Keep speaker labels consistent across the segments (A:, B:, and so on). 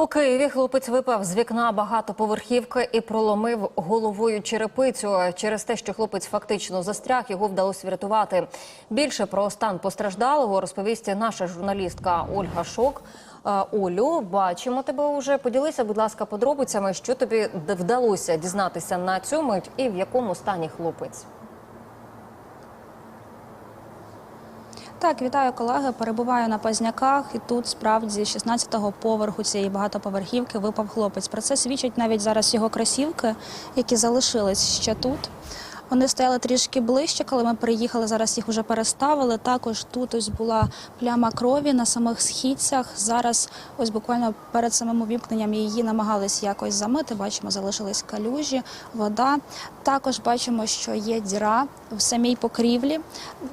A: У Києві хлопець випав з вікна багатоповерхівки і проломив головою черепицю. Через те, що хлопець фактично застряг, його вдалося врятувати. Більше про стан постраждалого розповість наша журналістка Ольга Шок. Е, Олю, бачимо тебе уже. Поділися, будь ласка, подробицями, що тобі вдалося дізнатися на цю мить і в якому стані хлопець.
B: Так, вітаю колеги. Перебуваю на Пазняках, і тут справді з 16-го поверху цієї багатоповерхівки випав хлопець. Про це свідчать навіть зараз його кросівки, які залишились ще тут. Вони стояли трішки ближче, коли ми приїхали. Зараз їх вже переставили. Також тут ось була пляма крові на самих східцях. Зараз, ось буквально перед самим увімкненням її намагались якось замити. Бачимо, залишились калюжі, вода. Також бачимо, що є діра в самій покрівлі,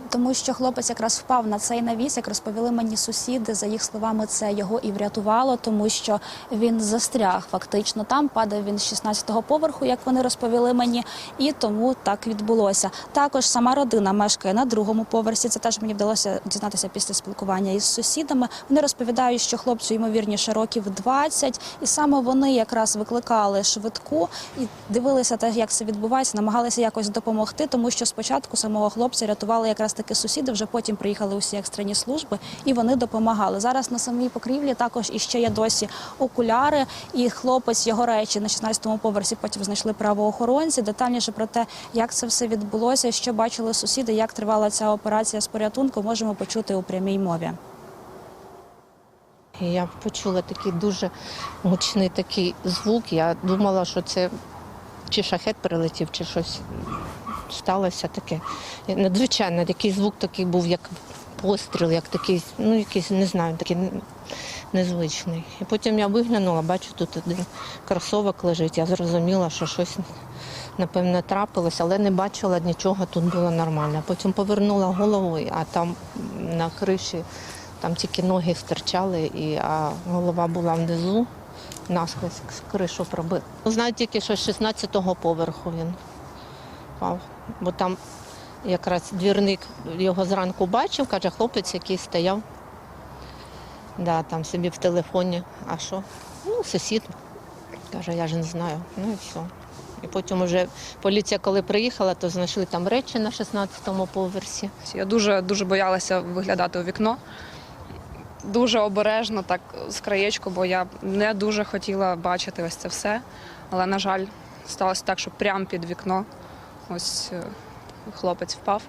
B: тому що хлопець якраз впав на цей навіс, як розповіли мені сусіди. За їх словами, це його і врятувало, тому що він застряг фактично там. Падав він з 16-го поверху, як вони розповіли мені, і тому так відбулося. Також сама родина мешкає на другому поверсі. Це теж мені вдалося дізнатися після спілкування із сусідами. Вони розповідають, що хлопцю ймовірніше років 20, і саме вони якраз викликали швидку і дивилися те, як це відбувається, намагалися якось допомогти, тому що спочатку самого хлопця рятували якраз таки сусіди. Вже потім приїхали усі екстрені служби, і вони допомагали. Зараз на самій покрівлі також іще є досі окуляри, і хлопець його речі на 16-му поверсі потім знайшли правоохоронці. Детальніше про те, як це все відбулося, що бачили сусіди, як тривала ця операція з порятунку, можемо почути у прямій мові.
C: Я почула такий дуже гучний такий звук. Я думала, що це чи шахет прилетів, чи щось сталося таке. Надзвичайно такий звук такий був, як постріл, як такий, ну якийсь, не знаю, такий незвичний. І потім я виглянула, бачу, тут один кросовок лежить. Я зрозуміла, що щось напевно трапилось, але не бачила нічого, тут було нормально. Потім повернула голову, а там на криші там тільки ноги стирчали, і, а голова була внизу, насквозь кришу пробив. Знаю тільки, що з 16-го поверху він впав, бо там якраз двірник його зранку бачив, каже, хлопець, який стояв. Да, там собі в телефоні. А що? Ну, сусід. Каже, я ж не знаю. Ну і все. І потім вже поліція, коли приїхала, то знайшли там речі на 16-му поверсі.
D: Я дуже дуже боялася виглядати у вікно. Дуже обережно, так з краєчку, бо я не дуже хотіла бачити ось це все. Але, на жаль, сталося так, що прямо під вікно ось е, хлопець впав.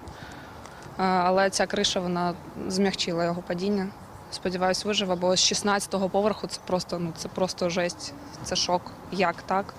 D: Е, Але ця криша вона змягчила його падіння. Сподіваюсь, виживе, бо з 16-го поверху це просто ну це просто жесть, це шок. Як так?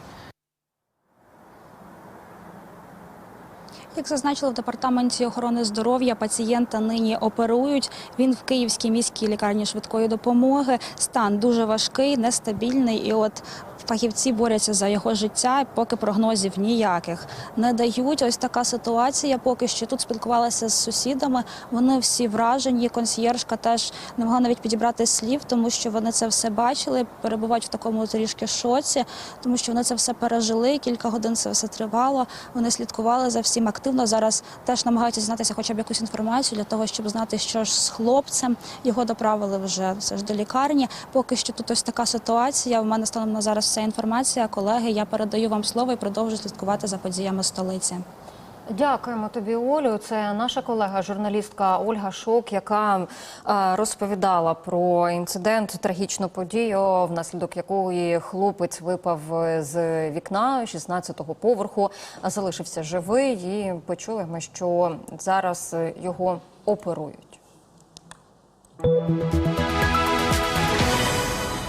B: Як зазначили в департаменті охорони здоров'я, пацієнта нині оперують. Він в Київській міській лікарні швидкої допомоги. Стан дуже важкий, нестабільний. І от фахівці борються за його життя, поки прогнозів ніяких не дають. Ось така ситуація. Поки що тут спілкувалася з сусідами. Вони всі вражені. Консьєржка теж не могла навіть підібрати слів, тому що вони це все бачили, перебувають в такому трішки шоці, тому що вони це все пережили. Кілька годин це все тривало. Вони слідкували за всім активно. Зараз теж намагаються дізнатися хоча б якусь інформацію для того, щоб знати, що ж з хлопцем. Його доправили вже все ж до лікарні. Поки що тут ось така ситуація. У мене станом на зараз вся інформація. Колеги, я передаю вам слово і продовжу слідкувати за подіями столиці.
A: Дякуємо тобі, Олю. Це наша колега, журналістка Ольга Шок, яка е, розповідала про інцидент, трагічну подію, внаслідок якої хлопець випав з вікна 16-го поверху, залишився живий. І почули ми, що зараз його оперують.